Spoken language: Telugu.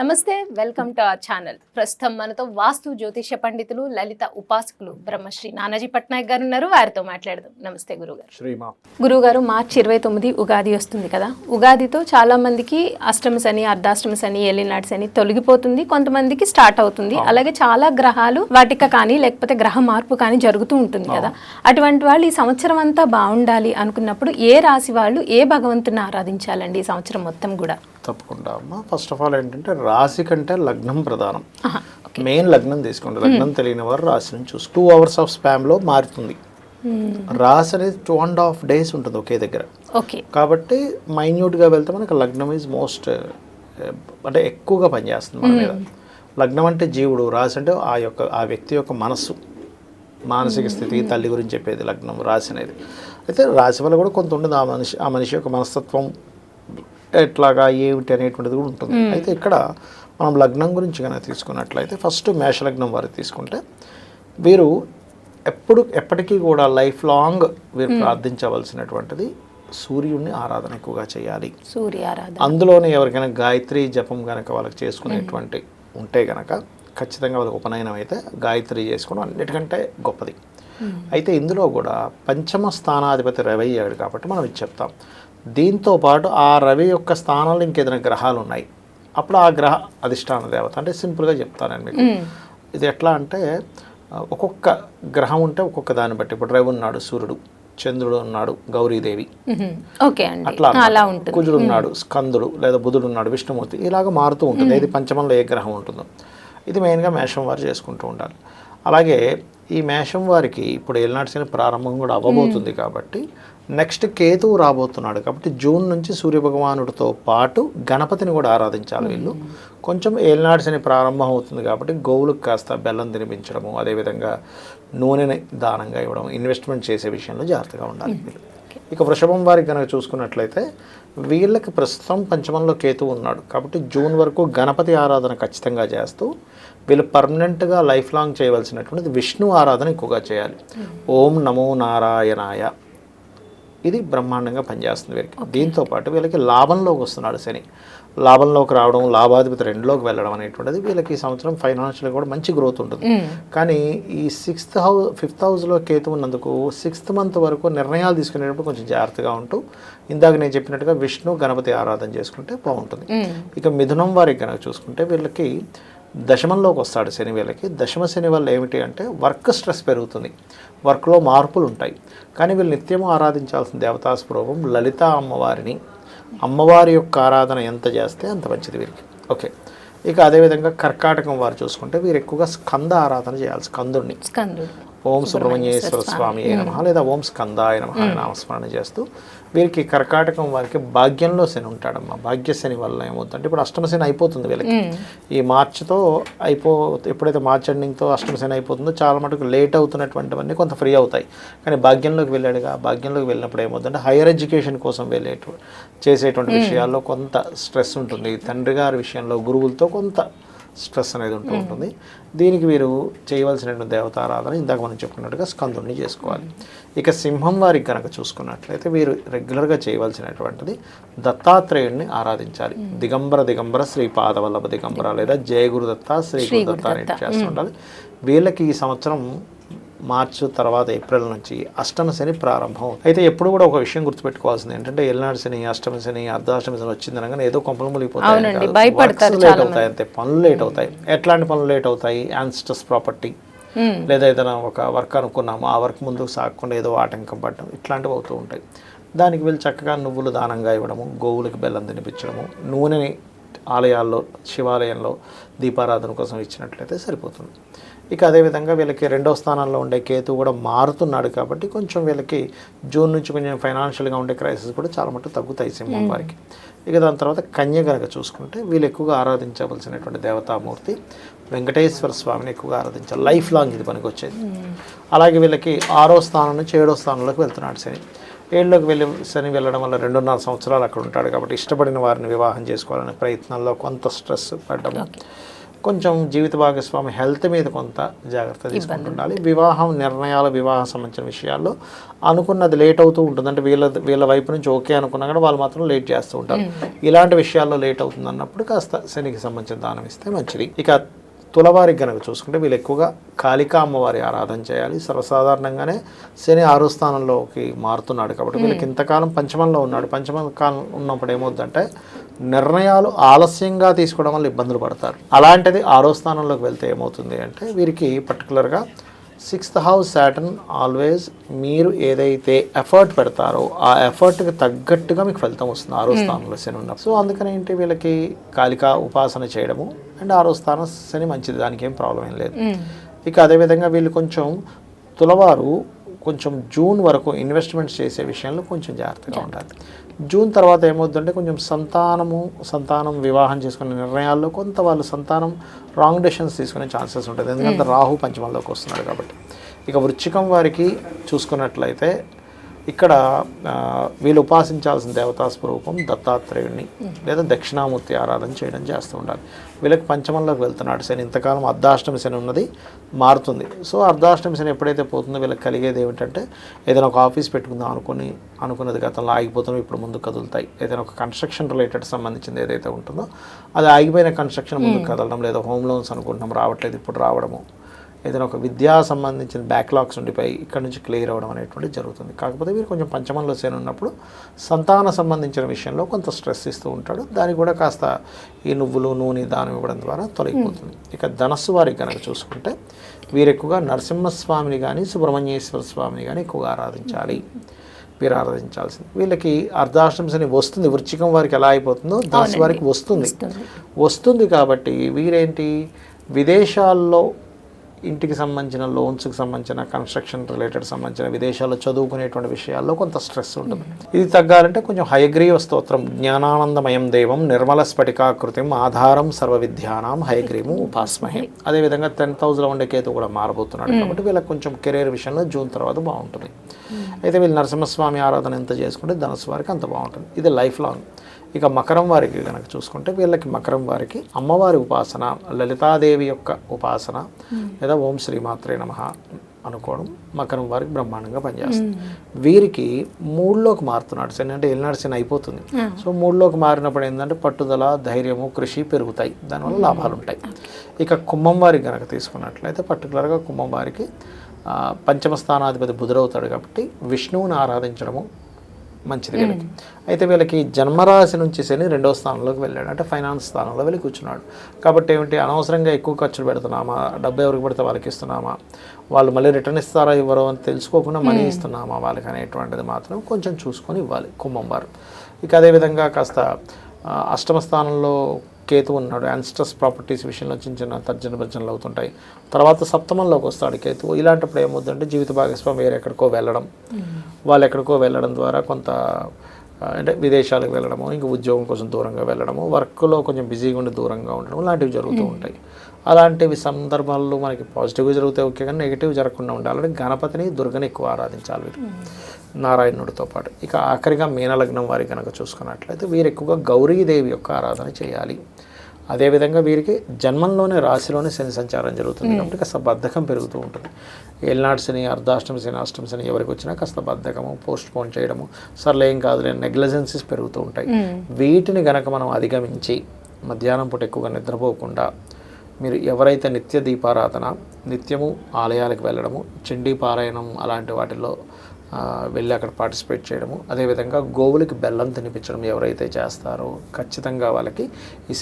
నమస్తే వెల్కమ్ టు అవర్ ఛానల్. ప్రస్తుతం మనతో వాస్తు జ్యోతిష పండితులు లలిత ఉపాసకులు బ్రహ్మశ్రీ నానాజీ పట్నాయక్ గారు ఉన్నారు. వారితో మాట్లాడదాం. నమస్తే గురుగారు. గురుగారు మార్చి ఇరవై తొమ్మిది ఉగాది వస్తుంది కదా. ఉగాదితో చాలా మందికి అష్టమి శని అర్ధాష్టమి శని ఎలినాడ్స్ అని తొలగిపోతుంది. కొంతమందికి స్టార్ట్ అవుతుంది. అలాగే చాలా గ్రహాలు వాటిక కానీ లేకపోతే గ్రహ మార్పు కానీ జరుగుతూ ఉంటుంది కదా. అటువంటి వాళ్ళు ఈ సంవత్సరం అంతా బాగుండాలి అనుకున్నప్పుడు ఏ రాశి వాళ్ళు ఏ భగవంతుని ఆరాధించాలండి ఈ సంవత్సరం మొత్తం కూడా? తప్పకుండా అమ్మా. ఫస్ట్ ఆఫ్ ఆల్ ఏంటంటే రాశి కంటే లగ్నం ప్రధానం. మెయిన్ లగ్నం తీసుకోండి. లగ్నం తెలియని వారు రాశి నుంచి చూసి టూ అవర్స్ ఆఫ్ స్పామ్లో మారుతుంది. రాశి అనేది టూ అండ్ హాఫ్ డేస్ ఉంటుంది ఒకే దగ్గర. ఓకే. కాబట్టి మైన్యూట్గా వెళ్తే మనకి లగ్నం ఈజ్ మోస్ట్ అంటే ఎక్కువగా పనిచేస్తుంది మన మీద. లగ్నం అంటే జీవుడు రాశి అంటే ఆ యొక్క ఆ వ్యక్తి యొక్క మనస్సు. మానసిక స్థితి తల్లి గురించి చెప్పేది లగ్నం రాశి అనేది. అయితే రాశి వల్ల కూడా కొంత ఉండదు. ఆ మనిషి ఆ మనిషి యొక్క మనస్తత్వం ఎట్లాగా ఏమిటి అనేటువంటిది కూడా ఉంటుంది. అయితే ఇక్కడ మనం లగ్నం గురించి కనుక తీసుకున్నట్లయితే ఫస్ట్ మేషలగ్నం వారు తీసుకుంటే వీరు ఎప్పుడు ఎప్పటికీ కూడా లైఫ్ లాంగ్ వీరు ప్రార్థించవలసినటువంటిది సూర్యుడిని ఆరాధన ఎక్కువగా చేయాలి. సూర్య ఆరాధన. అందులోనే ఎవరికైనా గాయత్రి జపం కనుక వాళ్ళకి చేసుకునేటువంటి ఉంటే కనుక ఖచ్చితంగా వాళ్ళకి ఉపనయనం అయితే గాయత్రి చేసుకోవడం అన్నిటికంటే గొప్పది. అయితే ఇందులో కూడా పంచమ స్థానాధిపతి రవి అయ్యాడు కాబట్టి మనం ఇది చెప్తాం. దీంతో పాటు ఆ రవి యొక్క స్థానంలో ఇంకేదైనా గ్రహాలు ఉన్నాయి అప్పుడు ఆ గ్రహ అధిష్టాన దేవత అంటే సింపుల్గా చెప్తాను నేను మీకు. ఇది ఎట్లా అంటే ఒక్కొక్క గ్రహం ఉంటే ఒక్కొక్క దాన్ని బట్టి. ఇప్పుడు రవి ఉన్నాడు సూర్యుడు చంద్రుడు ఉన్నాడు గౌరీదేవి. ఓకే అట్లా కుజుడు ఉన్నాడు స్కందుడు లేదా బుధుడు ఉన్నాడు విష్ణుమూర్తి ఇలాగ మారుతూ ఉంటుంది. ఇది పంచమంలో ఏ గ్రహం ఉంటుందో. ఇది మెయిన్గా మేషం వారు చేసుకుంటూ ఉండాలి. అలాగే ఈ మేషం వారికి ఇప్పుడు ఏలినాటి శని ప్రారంభం కూడా అవ్వబోతుంది కాబట్టి నెక్స్ట్ కేతువు రాబోతున్నాడు కాబట్టి జూన్ నుంచి సూర్యభగవానుడితో పాటు గణపతిని కూడా ఆరాధించాలి వీళ్ళు. కొంచెం ఏలినాటి శని ప్రారంభం అవుతుంది కాబట్టి గోవులకు కాస్త బెల్లం తినిపించడము అదేవిధంగా నూనెని దానంగా ఇవ్వడం ఇన్వెస్ట్మెంట్ చేసే విషయంలో జాగ్రత్తగా ఉండాలి వీళ్ళు. ఇక వృషభం వారికి కనుక చూసుకున్నట్లయితే వీళ్ళకి ప్రస్తుతం పంచమంలో కేతు ఉన్నాడు కాబట్టి జూన్ వరకు గణపతి ఆరాధన ఖచ్చితంగా చేస్తూ వీళ్ళు పర్మనెంట్గా లైఫ్ లాంగ్ చేయవలసినటువంటిది విష్ణు ఆరాధన ఎక్కువగా చేయాలి. ఓం నమో నారాయణాయ. ఇది బ్రహ్మాండంగా పనిచేస్తుంది వీరికి. దీంతో పాటు వీళ్ళకి లాభంలోకి వస్తున్నాడు శని. లాభంలోకి రావడం లాభాధిపతి రెండులోకి వెళ్ళడం అనేటువంటిది వీళ్ళకి ఈ సంవత్సరం ఫైనాన్షియల్గా కూడా మంచి గ్రోత్ ఉంటుంది. కానీ ఈ సిక్స్త్ హౌస్ ఫిఫ్త్ హౌస్లో కేతు ఉన్నందుకు సిక్స్త్ మంత్ వరకు నిర్ణయాలు తీసుకునేటప్పుడు కొంచెం జాగ్రత్తగా ఉంటూ ఇందాక నేను చెప్పినట్టుగా విష్ణు గణపతి ఆరాధన చేసుకుంటే బాగుంటుంది. ఇక మిథునం వారికి కనుక చూసుకుంటే వీళ్ళకి దశమంలోకి వస్తాడు శని వీళ్ళకి. దశమ శని వల్ల ఏమిటి అంటే వర్క్ స్ట్రెస్ పెరుగుతుంది. వర్క్లో మార్పులు ఉంటాయి. కానీ వీళ్ళు నిత్యము ఆరాధించాల్సిన దేవతా స్వరూపం లలిత అమ్మవారిని. అమ్మవారి యొక్క ఆరాధన ఎంత చేస్తే అంత మంచిది వీరికి. ఓకే. ఇక అదేవిధంగా కర్కాటకం వారు చూసుకుంటే వీరు ఎక్కువగా స్కంద ఆరాధన చేయాలి. స్కందుడిని ఓం సుబ్రహ్మణ్యేశ్వర స్వామి అయిన నమః లేదా ఓం స్కందాయ నమః నామస్మరణ చేస్తూ వీరికి కర్కాటకం వారికి భాగ్యంలో శని ఉంటాడమ్మా. భాగ్య శని వల్ల ఏమవుతుందంటే ఇప్పుడు అష్టమ శని అయిపోతుంది వీళ్ళకి. ఈ మార్చితో అయిపో ఎప్పుడైతే మార్చ్ ఎండింగ్తో అష్టమ శని అయిపోతుందో చాలా మటుకు లేట్ అవుతున్నటువంటివన్నీ కొంత ఫ్రీ అవుతాయి. కానీ భాగ్యంలోకి వెళ్ళాడుగా భాగ్యంలోకి వెళ్ళినప్పుడు ఏమవుతుందంటే హైయర్ ఎడ్యుకేషన్ కోసం వెళ్ళేటు చేసేటువంటి విషయాల్లో కొంత స్ట్రెస్ ఉంటుంది. తండ్రి గారి విషయంలో గురువులతో కొంత స్ట్రెస్ అనేది ఉంటూ ఉంటుంది. దీనికి వీరు చేయవలసినటువంటి దేవతారాధన ఇందాక మనం చెప్పుకున్నట్టుగా స్కందుని చేసుకోవాలి. ఇక సింహం వారికి కనుక చూసుకున్నట్లయితే వీరు రెగ్యులర్గా చేయవలసినటువంటిది దత్తాత్రేయుడిని ఆరాధించాలి. దిగంబర దిగంబర శ్రీ పాదవల్లభ దిగంబర లేదా జయ గురుదత్త శ్రీ గురుదత్త అనేది చేస్తుండాలి వీళ్ళకి ఈ సంవత్సరం మార్చ్ తర్వాత ఏప్రిల్ నుంచి అష్టమ శని ప్రారంభం. అయితే ఎప్పుడు కూడా ఒక విషయం గుర్తుపెట్టుకోవాల్సింది ఏంటంటే ఎల్నాడు శని అష్టమ శని అర్ధాష్టమ శని వచ్చింది అనగానే ఏదో కొంపలు భయపడతారు లేట్ అవుతాయి అంతే పనులు లేట్ అవుతాయి. ఎట్లాంటి పనులు లేట్ అవుతాయి? యాన్స్టస్ ప్రాపర్టీ లేదా ఏదైనా ఒక వర్క్ అనుకున్నాము ఆ వర్క్ ముందుకు సాగకుండా ఏదో ఆటంకం పడడం ఇట్లాంటివి అవుతూ ఉంటాయి. దానికి వీళ్ళు చక్కగా నువ్వులు దానంగా ఇవ్వడము గోవులకి బెల్లం తినిపించడము నూనెని ఆలయాల్లో శివాలయంలో దీపారాధన కోసం ఇచ్చినట్లయితే సరిపోతుంది. ఇక అదేవిధంగా వీళ్ళకి రెండో స్థానంలో ఉండే కేతు కూడా మారుతున్నాడు కాబట్టి కొంచెం వీళ్ళకి జూన్ నుంచి కొంచెం ఫైనాన్షియల్గా ఉండే క్రైసిస్ కూడా చాలా మటుకు తగ్గుతాయి సింహం వారికి. ఇక దాని తర్వాత కన్య కనుక చూసుకుంటే వీళ్ళు ఎక్కువగా ఆరాధించవలసినటువంటి దేవతామూర్తి వెంకటేశ్వర స్వామిని ఎక్కువగా ఆరాధించాలి లైఫ్ లాంగ్ ఇది పనికి వచ్చేది అలాగే వీళ్ళకి ఆరో స్థానం నుంచి ఏడో స్థానంలోకి వెళ్తున్నాడు శని. ఏళ్ళలోకి వెళ్ళి శని వెళ్ళడం వల్ల రెండున్నర సంవత్సరాలు అక్కడ ఉంటాడు కాబట్టి ఇష్టపడిన వారిని వివాహం చేసుకోవాలనే ప్రయత్నంలో కొంత స్ట్రెస్ పడ్డము కొంచెం జీవిత భాగస్వామి హెల్త్ మీద కొంత జాగ్రత్త తీసుకుంటూ ఉండాలి. వివాహం నిర్ణయాలు వివాహం సంబంధించిన విషయాల్లో అనుకున్నది లేట్ అవుతూ ఉంటుంది. అంటే వీళ్ళ వీళ్ళ వైపు నుంచి ఓకే అనుకున్నా కూడా వాళ్ళు మాత్రం లేట్ చేస్తూ ఉంటారు. ఇలాంటి విషయాల్లో లేట్ అవుతుంది అన్నప్పుడు కాస్త శనికి సంబంధించిన దానం ఇస్తే మంచిది. ఇక తులవారికి గనక చూసుకుంటే వీళ్ళు ఎక్కువగా కాళికా అమ్మవారి ఆరాధన చేయాలి. సర్వసాధారణంగానే శని ఆరో స్థానంలోకి మారుతున్నాడు కాబట్టి వీళ్ళకి ఇంతకాలం పంచమంలో ఉన్నాడు. పంచమ కాలం ఉన్నప్పుడు ఏమవుతుందంటే నిర్ణయాలు ఆలస్యంగా తీసుకోవడం వల్ల ఇబ్బందులు పడతారు. అలాంటిది ఆరో స్థానంలోకి వెళ్తే ఏమవుతుంది అంటే వీరికి పర్టికులర్గా సిక్స్త్ హౌస్ సాటర్న్ ఆల్వేస్ మీరు ఏదైతే ఎఫర్ట్ పెడతారో ఆ ఎఫర్ట్కి తగ్గట్టుగా మీకు ఫలితం వస్తుంది ఆరో స్థానంలో శని ఉన్నప్పుడు సో అందుకని ఏంటి వీళ్ళకి కాలిక ఉపాసన చేయడము అండ్ ఆరో స్థానం శని మంచిది దానికి ఏం ప్రాబ్లం ఏం లేదు. ఇక అదేవిధంగా వీళ్ళు కొంచెం తులవారు కొంచెం జూన్ వరకు ఇన్వెస్ట్మెంట్స్ చేసే విషయంలో కొంచెం జాగ్రత్తగా ఉండాలి. జూన్ తర్వాత ఏమవుతుందంటే కొంచెం సంతానము సంతానం వివాహం చేసుకునే నిర్ణయాల్లో కొంత వాళ్ళు సంతానం రాంగ్ డెసిషన్స్ తీసుకునే ఛాన్సెస్ ఉంటుంది. ఎందుకంటే రాహు పంచమంలోకి వస్తున్నాడు కాబట్టి. ఇక వృచ్చికం వారికి చూసుకున్నట్లయితే ఇక్కడ వీళ్ళు ఉపాసించాల్సిన దేవతా స్వరూపం దత్తాత్రేయుడిని లేదా దక్షిణామూర్తి ఆరాధన చేయడం చేస్తూ ఉండాలి. వీళ్ళకి పంచమంలోకి వెళ్తున్నాడు శని. ఇంతకాలం అర్ధాష్టమి శని ఉన్నది మారుతుంది. సో అర్ధాష్టమి శని ఎప్పుడైతే పోతుందో వీళ్ళకి కలిగేది ఏమిటంటే ఏదైనా ఒక ఆఫీస్ పెట్టుకుందాం అనుకుని అనుకున్నది గతంలో ఆగిపోతున్నాం ఇప్పుడు ముందు కదులుతాయి. ఏదైనా ఒక కన్స్ట్రక్షన్ రిలేటెడ్ సంబంధించింది ఏదైతే ఉంటుందో అది ఆగిపోయిన కన్స్ట్రక్షన్ ముందుకు కదలడం లేదా హోమ్ లోన్స్ అనుకుంటున్నాం రావట్లేదు ఇప్పుడు రావడము. ఏదైనా ఒక విద్యా సంబంధించిన బ్యాక్లాగ్స్ ఉండిపోయి ఇక్కడ నుంచి క్లియర్ అవ్వడం అనేటువంటిది జరుగుతుంది. కాకపోతే వీరు కొంచెం పంచమంలో సేన ఉన్నప్పుడు సంతాన సంబంధించిన విషయంలో కొంత స్ట్రెస్ ఇస్తూ ఉంటాడు. దానికి కూడా కాస్త ఈ నువ్వులు నూనె దానం ఇవ్వడం ద్వారా తొలగిపోతుంది. ఇక ధనస్సు వారికి కనుక చూసుకుంటే వీరు ఎక్కువగా నరసింహస్వామిని కానీ సుబ్రహ్మణ్యేశ్వర స్వామిని కానీ ఎక్కువగా ఆరాధించాలి. వీరు ఆరాధించాల్సింది. వీళ్ళకి అర్ధాష్టంశని వస్తుంది. వృచ్చికం వారికి ఎలా అయిపోతుందో ధనస్సు వారికి వస్తుంది. వస్తుంది కాబట్టి వీరేంటి? విదేశాల్లో ఇంటికి సంబంధించిన లోన్స్కి సంబంధించిన కన్స్ట్రక్షన్ రిలేటెడ్ సంబంధించిన విదేశాల్లో చదువుకునేటువంటి విషయాల్లో కొంత స్ట్రెస్ ఉంటుంది. ఇది తగ్గాలంటే కొంచెం హయగ్రీవ స్తోత్రం జ్ఞానానందమయం దేవం నిర్మల స్ఫటికాకృతిం ఆధారం సర్వ విద్యానాం హయగ్రీవం ఉపాస్మహే. అదేవిధంగా టెన్ థౌసండ్ ఉండే కేతు కూడా మారబోతున్నాడు కాబట్టి వీళ్ళకి కొంచెం కెరీర్ విషయంలో జూన్ తర్వాత బాగుంటుంది. అయితే వీళ్ళు నరసింహస్వామి ఆరాధన ఎంత చేసుకుంటే ధనస్సు వారికి అంత బాగుంటుంది. ఇది లైఫ్ లాంగ్. ఇక మకరం వారికి కనుక చూసుకుంటే వీళ్ళకి మకరం వారికి అమ్మవారి ఉపాసన లలితాదేవి యొక్క ఉపాసన లేదా ఓం శ్రీమాత్రే నమ అనుకోవడం మకరం వారికి బ్రహ్మాండంగా పనిచేస్తుంది. వీరికి మూడులోకి మారుతున్నాడు శని అంటే ఎల్నాడు శని అయిపోతుంది. సో మూడులోకి మారినప్పుడు ఏంటంటే పట్టుదల ధైర్యము కృషి పెరుగుతాయి. దానివల్ల లాభాలు ఉంటాయి ఇక కుంభం వారికి కనుక తీసుకున్నట్లయితే పర్టికులర్గా కుంభం వారికి పంచమ స్థానాధిపతి బుధుడవుతాడు కాబట్టి విష్ణువుని ఆరాధించడము మంచిది వీళ్ళకి అయితే వీళ్ళకి జన్మరాశి నుంచి శని రెండో స్థానంలోకి వెళ్ళాడు. అంటే ఫైనాన్స్ స్థానంలో వెళ్ళి కూర్చున్నాడు. కాబట్టి ఏమిటి? అనవసరంగా ఎక్కువ ఖర్చులు పెడుతున్నామా? డబ్బు ఎవరికి పడితే వాళ్ళకి ఇస్తున్నామా? వాళ్ళు మళ్ళీ రిటర్న్ ఇస్తారా ఇవ్వరో అని తెలుసుకోకుండా మనీ ఇస్తున్నామా? వాళ్ళకి అనేటువంటిది మాత్రం కొంచెం చూసుకొని ఇవ్వాలి కుంభం వారు. ఇక అదేవిధంగా కాస్త అష్టమ స్థానంలో కేతు ఉన్నాడు. యాన్స్టర్స్ ప్రాపర్టీస్ విషయంలో చిన్న చిన్న తర్జన భర్జనలు అవుతుంటాయి. తర్వాత సప్తమంలోకి వస్తాడు కేతు ఇలాంటప్పుడు ఏమవుతుందంటే జీవిత భాగస్వామి వేరే ఎక్కడికో వెళ్ళడం. వాళ్ళు ఎక్కడికో వెళ్ళడం ద్వారా కొంత అంటే విదేశాలకు వెళ్ళడము ఇంకా ఉద్యోగం కోసం దూరంగా వెళ్ళడము వర్క్లో కొంచెం బిజీగా ఉండి దూరంగా ఉండడం లాంటివి జరుగుతూ ఉంటాయి. అలాంటివి సందర్భాల్లో మనకి పాజిటివ్గా జరుగుతాయి ఓకే కానీ నెగిటివ్ జరగకుండా ఉండాలంటే గణపతిని దుర్గని ఎక్కువ ఆరాధించాలి వీరు నారాయణుడితో పాటు. ఇక ఆఖరిగా మీనలగ్నం వారి కనుక చూసుకున్నట్లయితే వీరు ఎక్కువగా గౌరీదేవి యొక్క ఆరాధన చేయాలి. అదేవిధంగా వీరికి జన్మంలోనే రాశిలోనే శని సంచారం జరుగుతుంది కాబట్టి కాస్త బద్ధకం పెరుగుతూ ఉంటుంది. ఏలినాడు శని అర్ధాష్టమి శని అష్టమి శని ఎవరికి వచ్చినా కాస్త బద్ధకము పోస్ట్ పోన్ చేయడము సర్లే ఏం కాదు నెగ్లజెన్సీస్ పెరుగుతూ ఉంటాయి. వీటిని గనక మనం అధిగమించి మధ్యాహ్నం పూట ఎక్కువగా నిద్రపోకుండా మీరు ఎవరైతే నిత్య దీపారాధన నిత్యము ఆలయాలకు వెళ్ళడము చండీ పారాయణం అలాంటి వాటిల్లో వెళ్ళి అక్కడ పార్టిసిపేట్ చేయడము అదేవిధంగా గోవులకి బెల్లం తినిపించడం ఎవరైతే చేస్తారో ఖచ్చితంగా వాళ్ళకి ఈ